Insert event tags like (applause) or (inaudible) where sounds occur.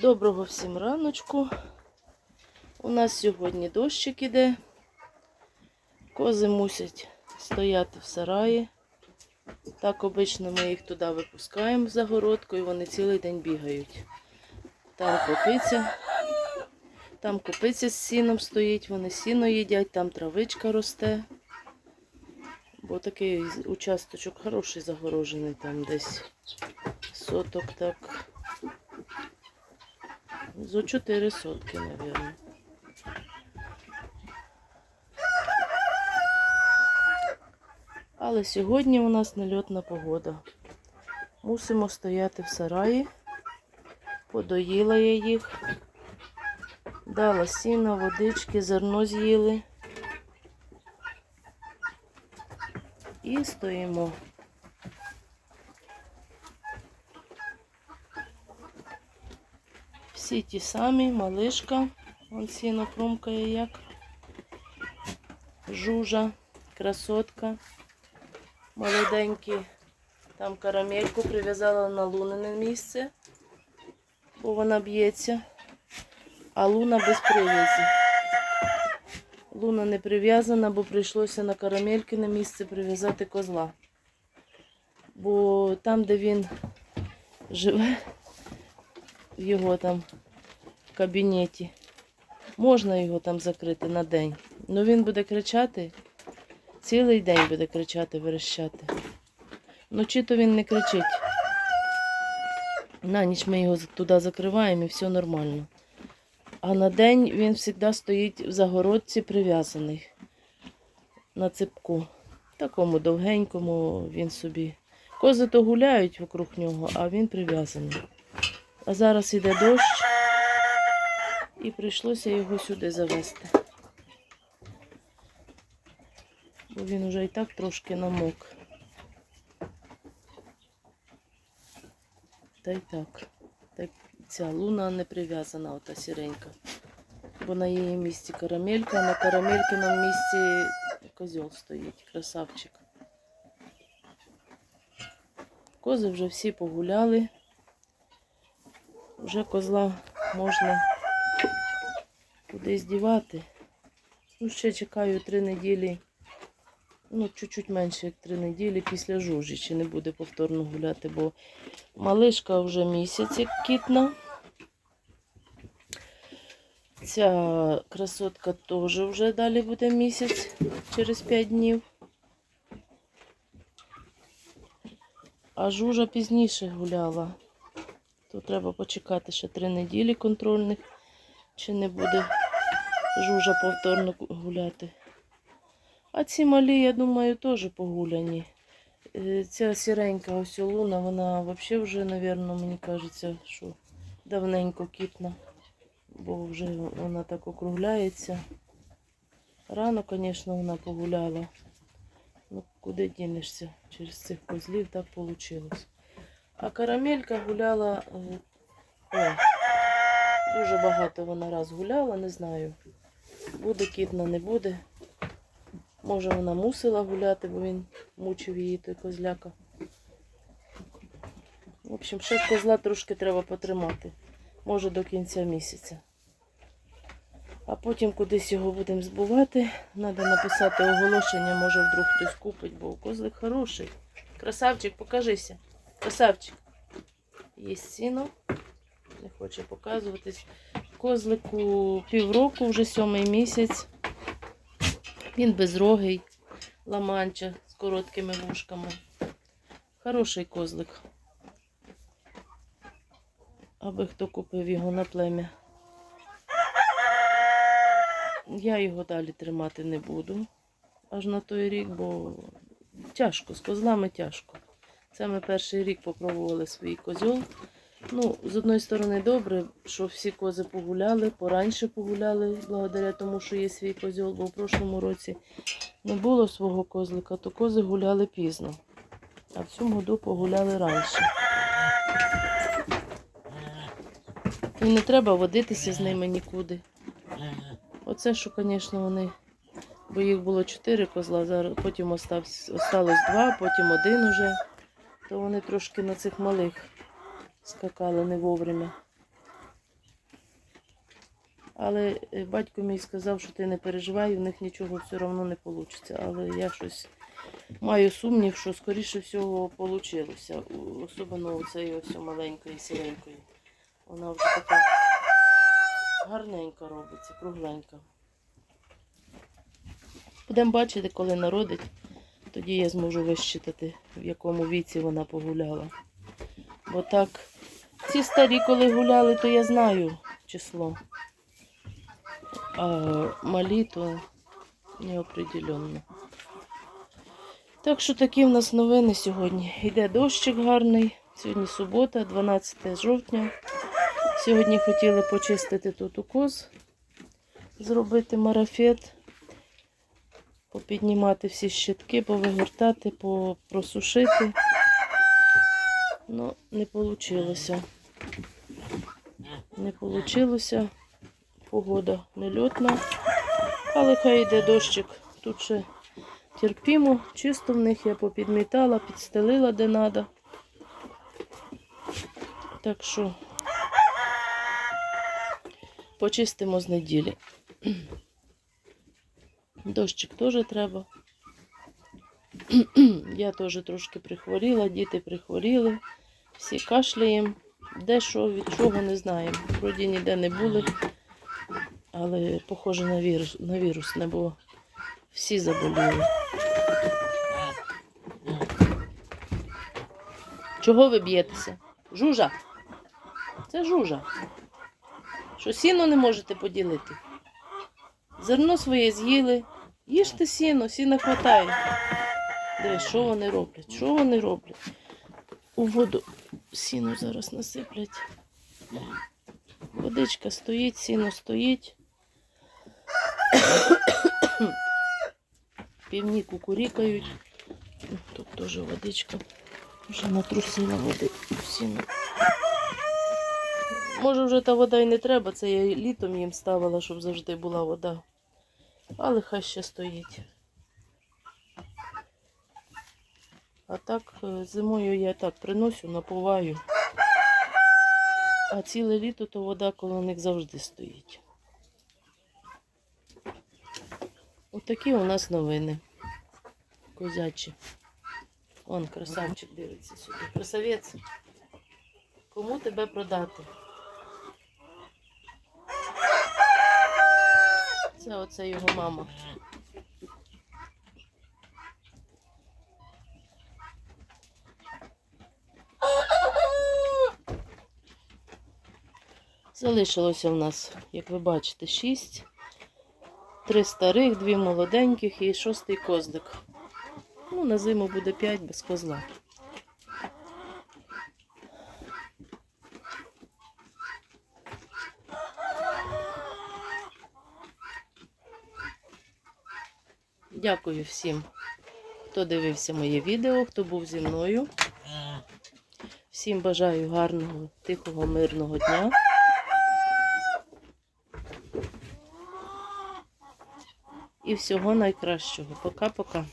Доброго всім раночку. У нас сьогодні дощик іде. Кози мусять стояти в сараї. Так обично ми їх туди випускаємо в загородку і вони цілий день бігають. Там копиця, там копиця з сіном стоїть, вони сіно їдять, там травичка росте. Бо такий участочок хороший загорожений, там десь соток так. Зо 4 сотки, мабуть. Але сьогодні у нас нельотна погода. Мусимо стояти в сараї. Подоїла я їх. Дала сіна, водички, зерно з'їли. І стоїмо. Всі ті самі, малишка, вон сіно кромкає як. Жужа, красотка, молоденькі. Там карамельку прив'язала на лунене місце, бо вона б'ється. А луна без прив'язі. Луна не прив'язана, бо прийшлося на карамелькине місце прив'язати козла. Бо там, де він живе, в його там кабінеті. Можна його там закрити на день. Ну він буде кричати, цілий день буде кричати, верещати. Вночі то він не кричить. На ніч ми його туди закриваємо і все нормально. А на день він завжди стоїть в загородці прив'язаний на ципку. Такому довгенькому він собі. Кози то гуляють вокруг нього, а він прив'язаний. А зараз іде дощ, і прийшлося його сюди завести. Бо він вже і так трошки намок. Та й так. так ця луна не прив'язана, ота сіренька. Бо на її місці карамелька, а на карамелькиному місці козьол стоїть, красавчик. Кози вже всі погуляли. Вже козла можна кудись дівати. Ну, ще чекаю три неділі. Ну, чуть-чуть менше, як три неділі після жужі, чи не буде повторно гуляти, бо малишка вже місяць як кітна. Ця красотка теж вже далі буде місяць через 5 днів. А жужа пізніше гуляла. То треба почекати ще три неділі контрольних, чи не буде жужа повторно гуляти. А ці малі, я думаю, теж погуляні. Е, Ця сіренька ось луна, вона взагалі вже, мабуть, мені кажеться, що давненько кітна, бо вже вона так округляється. Рано, звісно, вона погуляла. Ну, куди дінешся? Через цих козлів так вийшло. А карамелька гуляла. Ой, дуже багато вона раз гуляла, не знаю. Буде кітна, не буде. Може вона мусила гуляти, бо він мучив її той козляка. В общем, ще козла трошки треба потримати. Може до кінця місяця. А потім кудись його будемо збувати. Треба написати оголошення, може вдруг хтось купить, бо козлик хороший. Красавчик, покажися. Красавчик. Є сіно. Не хоче показуватись. Козлику півроку, вже сьомий місяць. Він безрогий, ламанча з короткими вушками. Хороший козлик. Аби хто купив його на плем'я. Я його далі тримати не буду аж на той рік, бо тяжко, з козлами тяжко. Це ми перший рік попробували свій козьол. Ну, з одної сторони, добре, що всі кози погуляли, пораньше погуляли, благодаря тому, що є свій козьол, бо в прошлому році не було свого козлика, то кози гуляли пізно. А в цьому году погуляли раніше. І не треба водитися з ними нікуди. Оце, що, звісно, вони. Бо їх було чотири козла, потім осталось два, потім один уже. То вони трошки на цих малих скакали не вовремя. Але е, батько мій сказав, що ти не переживай, у них нічого все одно не вийде. Але я щось маю сумнів, що скоріше всього вийшло. Особливо у цієї ось маленької сіренької. Вона вже така гарненька робиться, кругленька. Будемо бачити, коли народить. Тоді я зможу вищитати, в якому віці вона погуляла. Бо так, ці старі, коли гуляли, то я знаю число. А малі, то неопределенно. Так що такі в нас новини сьогодні. Йде дощик гарний. Сьогодні субота, 12 жовтня. Сьогодні хотіли почистити тут укос, зробити марафет, попіднімати всі щитки, повигортати, попросушити. Ну, не вийшло. Не вийшло. Погода нельотна. Але хай йде дощик. Тут ще терпімо. Чисто в них я попідмітала, підстелила де треба. Так що почистимо з неділі. Дощик теж треба. (clears throat) Я теж трошки прихворіла, діти прихворіли, всі кашляємо. Де що, від чого не знаємо. Вроді ніде не були, але похоже на вірус, на вірус не було. Всі заболіли. Чого ви б'єтеся? Жужа. Це жужа. Що сіно не можете поділити? Зерно своє з'їли. Їжте сіно, сіна хватає. Дивись, що вони роблять? Що вони роблять? У воду сіно зараз насиплять. Водичка стоїть, сіно стоїть. Півні кукурікають. Тут теж водичка. Вже натрусила води сіно. Може, вже та вода і не треба, це я літом їм ставила, щоб завжди була вода. Але хай ще стоїть. А так е, зимою я так приношу, напуваю. А ціле літо то вода коло них завжди стоїть. Отакі у нас новини. Козячі. Он красавчик дивиться сюди. Красавець. Кому тебе продати? Це оце його мама. Залишилося в нас, як ви бачите, шість. Три старих, дві молоденьких і шостий козлик. Ну, на зиму буде п'ять без козла. Дякую всім, хто дивився моє відео, хто був зі мною. Всім бажаю гарного, тихого, мирного дня. І всього найкращого. Пока-пока.